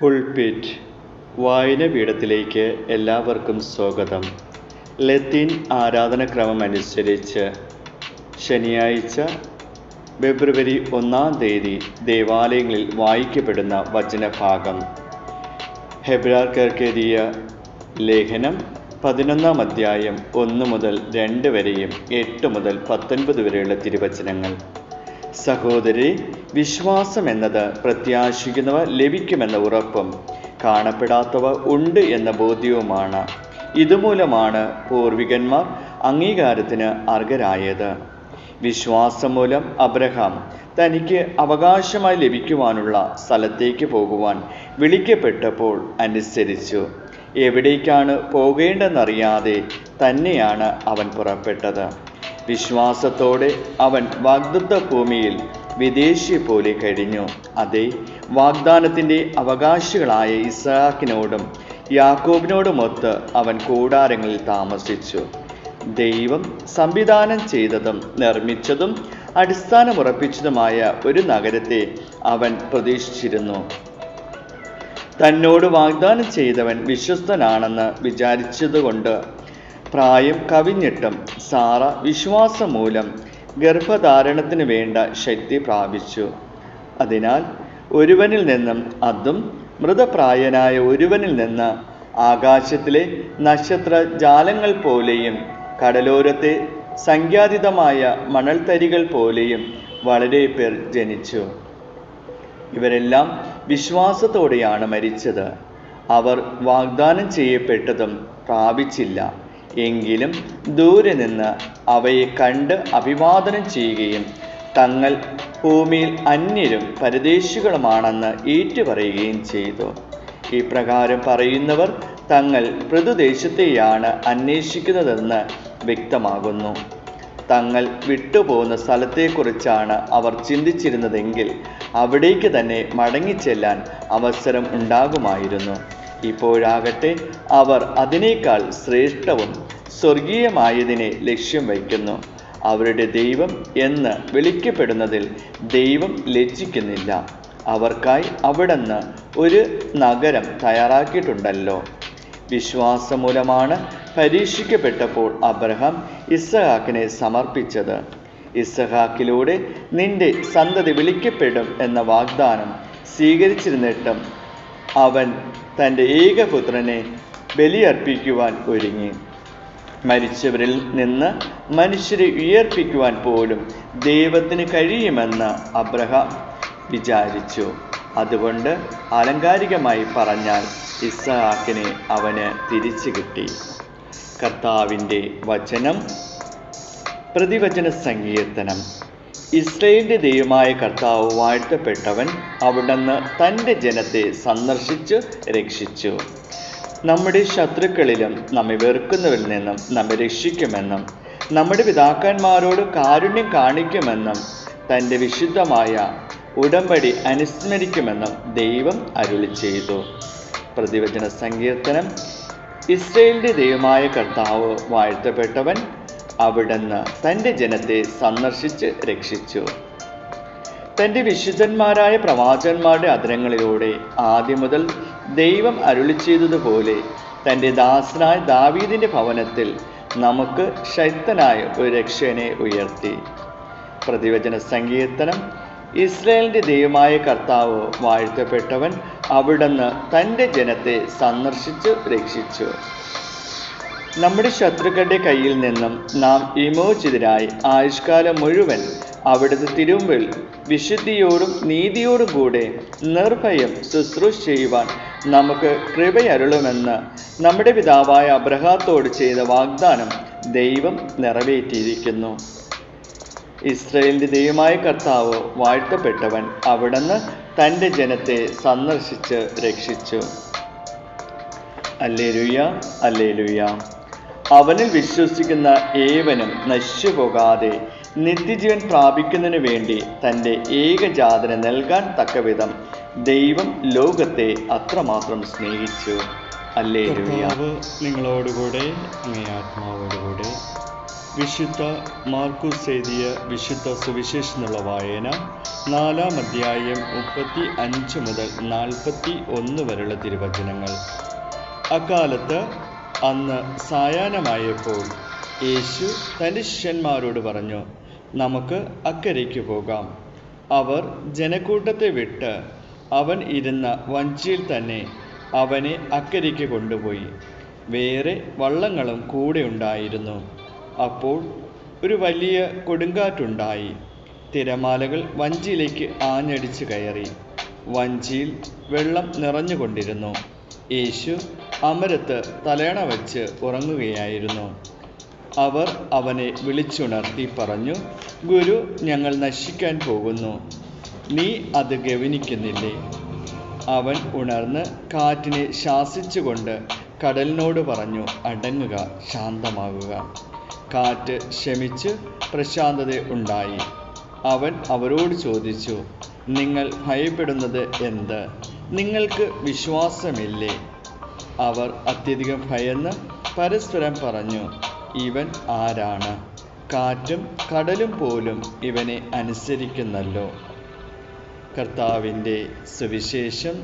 Pulpit വായനപീഠത്തിലേക്ക് എല്ലാവർക്കും സ്വാഗതം. ലത്തീൻ ആരാധനക്രമം അനുസരിച്ച് ശനിയാഴ്ച ഫെബ്രുവരി ഒന്നാം തീയതി ദേവാലയങ്ങളിൽ വായിക്കപ്പെടുന്ന വചനഭാഗം. ഹെബ്രാർക്കെതിയ ലേഖനം പതിനൊന്നാം അധ്യായം ഒന്ന് മുതൽ രണ്ട് വരെയും എട്ട് മുതൽ പത്തൊൻപത് വരെയുള്ള തിരുവചനങ്ങൾ. സഹോദരി വിശ്വാസം എന്നത് പ്രത്യാശിക്കുന്നവ ലഭിക്കുമെന്ന ഉറപ്പും കാണപ്പെടാത്തവ ഉണ്ട് എന്ന ബോധ്യവുമാണ്. ഇതുമൂലമാണ് പൂർവികന്മാർ അംഗീകാരത്തിന് അർഹരായത്. വിശ്വാസം മൂലം അബ്രഹാം തനിക്ക് അവകാശമായി ലഭിക്കുവാനുള്ള സ്ഥലത്തേക്ക് പോകുവാൻ വിളിക്കപ്പെട്ടപ്പോൾ അനുസരിച്ചു. എവിടേക്കാണ് പോകേണ്ടെന്നറിയാതെ തന്നെയാണ് അവൻ പുറപ്പെട്ടത്. വിശ്വാസത്തോടെ അവൻ വാഗ്ദത്ത ഭൂമിയിൽ വിദേശിയെ പോലെ കഴിഞ്ഞു. അതെ വാഗ്ദാനത്തിന്റെ അവകാശികളായ ഇസാക്കിനോടും യാക്കോബിനോടുമൊത്ത് അവൻ കൂടാരങ്ങളിൽ താമസിച്ചു. ദൈവം സംവിധാനം ചെയ്തതും നിർമ്മിച്ചതും അടിസ്ഥാനമുറപ്പിച്ചതുമായ ഒരു നഗരത്തെ അവൻ പ്രതീക്ഷിച്ചിരുന്നു. തന്നോട് വാഗ്ദാനം ചെയ്തവൻ വിശ്വസ്തനാണെന്ന് വിചാരിച്ചതുകൊണ്ട് പ്രായം കവിഞ്ഞിട്ടും സാറ വിശ്വാസം മൂലം ഗർഭധാരണത്തിന് വേണ്ട ശക്തി പ്രാപിച്ചു. അതിനാൽ ഒരുവനിൽ നിന്നും അതും മൃതപ്രായനായ ഒരുവനിൽ നിന്ന് ആകാശത്തിലെ നക്ഷത്ര ജാലങ്ങൾ പോലെയും കടലോരത്തെ സംഖ്യാതീതമായ മണൽത്തരികൾ പോലെയും വളരെ പേർ ജനിച്ചു. ഇവരെല്ലാം വിശ്വാസത്തോടെയാണ് മരിച്ചത്. അവർ വാഗ്ദാനം ചെയ്യപ്പെട്ടതും പ്രാപിച്ചില്ല. എങ്കിലും ദൂരെ നിന്ന് അവയെ കണ്ട് അഭിവാദനം ചെയ്യുകയും തങ്ങൾ ഭൂമിയിൽ അന്യരും പരദേശികളുമാണെന്ന് ഏറ്റുപറയുകയും ചെയ്തു. ഇപ്രകാരം പറയുന്നവർ തങ്ങൾ പൃഥുദേശത്തെയാണ് അന്വേഷിക്കുന്നതെന്ന് വ്യക്തമാകുന്നു. തങ്ങൾ വിട്ടുപോകുന്ന സ്ഥലത്തെക്കുറിച്ചാണ് അവർ ചിന്തിച്ചിരുന്നതെങ്കിൽ അവിടേക്ക് തന്നെ മടങ്ങിച്ചെല്ലാൻ അവസരം ഉണ്ടാകുമായിരുന്നു. ഇപ്പോഴാകട്ടെ അവർ അതിനേക്കാൾ ശ്രേഷ്ഠവും സ്വർഗീയമായതിനെ ലക്ഷ്യം വയ്ക്കുന്നു. അവരുടെ ദൈവം എന്ന് വിളിക്കപ്പെടുന്നതിൽ ദൈവം ലജ്ജിക്കുന്നില്ല. അവർക്കായി അവിടുന്ന് ഒരു നഗരം തയ്യാറാക്കിയിട്ടുണ്ടല്ലോ. വിശ്വാസമൂലമാണ് പരീക്ഷിക്കപ്പെട്ടപ്പോൾ അബ്രഹാം ഇസ്സഹാക്കിനെ സമർപ്പിച്ചത്. ഇസ്സഹാക്കിലൂടെ നിന്റെ സന്തതി വിളിക്കപ്പെടും എന്ന വാഗ്ദാനം സ്വീകരിച്ചിരുന്നിട്ടും അവൻ തന്റെ ഏകപുത്രനെ ബലിയർപ്പിക്കുവാൻ ഒരുങ്ങി. മരിച്ചവരിൽ നിന്ന് മനുഷ്യരെ ഉയർപ്പിക്കുവാൻ പോലും ദൈവത്തിന് കഴിയുമെന്ന് അബ്രഹാം വിചാരിച്ചു. അതുകൊണ്ട് ആലങ്കാരികമായി പറഞ്ഞാൽ ഇസ്സഹാക്കിനെ അവന് തിരിച്ചു കിട്ടി. കർത്താവിന്റെ വചനം പ്രതിവചന സങ്കീർത്തനം. ഇസ്രയേലിന്റെ ദൈവമായ കർത്താവ് വാഴ്ത്തപ്പെട്ടവൻ അവിടുന്ന് തന്റെ ജനത്തെ സന്ദർശിച്ച് രക്ഷിച്ചു. നമ്മുടെ ശത്രുക്കളിലും നമ്മെ വെറുക്കുന്നവരിൽ നിന്നും നമ്മെ രക്ഷിക്കുമെന്നും നമ്മുടെ പിതാക്കന്മാരോട് കാരുണ്യം കാണിക്കുമെന്നും തന്റെ വിശുദ്ധമായ ഉടമ്പടി അനുസ്മരിക്കുമെന്നും ദൈവം അരുളി ചെയ്തു. പ്രതിവചന സങ്കീർത്തനം ഇസ്രയേലിന്റെ ദൈവമായ കർത്താവ് വാഴ്ത്തപ്പെട്ടവൻ അവിടുന്ന് തന്റെ ജനത്തെ സന്ദർശിച്ച് രക്ഷിച്ചു. തന്റെ വിശുദ്ധന്മാരായ പ്രവാചകന്മാരുടെ അധരങ്ങളിലൂടെ ആദ്യം മുതൽ ദൈവം അരുളി ചെയ്തതുപോലെ തന്റെ ദാസനായ ദാവീദിന്റെ ഭവനത്തിൽ നമുക്ക് ശക്തനായ ഒരു രക്ഷകനെ ഉയർത്തി. പ്രതിവചന സങ്കീർത്തനം ഇസ്രായേലിന്റെ ദൈവമായ കർത്താവ് വാഴ്ത്തപ്പെട്ടവൻ അവിടുന്ന് തന്റെ ജനത്തെ സന്ദർശിച്ച് രക്ഷിച്ചു. നമ്മുടെ ശത്രുക്കളുടെ കയ്യിൽ നിന്നും നാം വിമോചിതരായി ആയുഷ്കാലം മുഴുവൻ അവിടുത്തെ തിരുമ്പിൽ വിശുദ്ധിയോടും നീതിയോടും കൂടെ നിർഭയം ശുശ്രൂഷ ചെയ്യുവാൻ നമുക്ക് കൃപയരുളുമെന്ന് നമ്മുടെ പിതാവായ അബ്രഹാത്തോട് ചെയ്ത വാഗ്ദാനം ദൈവം നിറവേറ്റിയിരിക്കുന്നു. ഇസ്രയേലിന്റെ ദൈവമായ കർത്താവ് വാഴ്ത്തപ്പെട്ടവൻ അവിടുന്ന് തന്റെ ജനത്തെ സന്ദർശിച്ച് രക്ഷിച്ചു. അല്ലേലുയ്യ അല്ലേലുയ്യ അവനിൽ വിശ്വസിക്കുന്ന ഏവനും നശിച്ചു പോകാതെ നിത്യജീവൻ പ്രാപിക്കുന്നതിനു വേണ്ടി തന്റെ ഏകജാതന നൽകാൻ തക്കവിധം ദൈവം ലോകത്തെ അത്രമാത്രം സ്നേഹിച്ചു. അല്ലേ നിങ്ങളോടുകൂടെ ആത്മാവോടുകൂടെ വിശുദ്ധ മാർക്കൂസ് എഴുതിയ വിശുദ്ധ സുവിശേഷനുള്ള വായന നാലാം അധ്യായം മുപ്പത്തി അഞ്ച് മുതൽ നാൽപ്പത്തി ഒന്ന് വരെയുള്ള തിരുവചനങ്ങൾ. അക്കാലത്ത് അന്ന് സായാഹ്നമായപ്പോൾ യേശു തന്റെ ശിഷ്യന്മാരോട് പറഞ്ഞു നമുക്ക് അക്കരയ്ക്ക് പോകാം. അവർ ജനക്കൂട്ടത്തെ വിട്ട് അവൻ ഇരുന്ന വഞ്ചിയിൽ തന്നെ അവനെ അക്കരയ്ക്ക് കൊണ്ടുപോയി. വേറെ വള്ളങ്ങളും കൂടെ ഉണ്ടായിരുന്നു. അപ്പോൾ ഒരു വലിയ കൊടുങ്കാറ്റുണ്ടായി. തിരമാലകൾ വഞ്ചിയിലേക്ക് ആഞ്ഞടിച്ച് കയറി. വഞ്ചിയിൽ വെള്ളം നിറഞ്ഞുകൊണ്ടിരുന്നു. യേശു അമരത്ത് തലേണ വച്ച് ഉറങ്ങുകയായിരുന്നു. അവർ അവനെ വിളിച്ചുണർത്തി പറഞ്ഞു ഗുരു ഞങ്ങൾ നശിക്കാൻ പോകുന്നു. നീ അത് ഗവനിക്കുന്നില്ലേ? അവൻ ഉണർന്ന് കാറ്റിനെ ശാസിച്ചുകൊണ്ട് കടലിനോട് പറഞ്ഞു അടങ്ങുക ശാന്തമാകുക. കാറ്റ് ക്ഷമിച്ച് പ്രശാന്തത ഉണ്ടായി. അവൻ അവരോട് ചോദിച്ചു നിങ്ങൾ ഭയപ്പെടുന്നത് എന്ത്? നിങ്ങൾക്ക് വിശ്വാസമില്ലേ? അവർ അത്യധികം ഭയന്ന് പരസ്പരം പറഞ്ഞു ഇവൻ ആരാണ്? കാറ്റും കടലും പോലും ഇവനെ അനുസരിക്കുന്നല്ലോ. കർത്താവിന്റെ സുവിശേഷം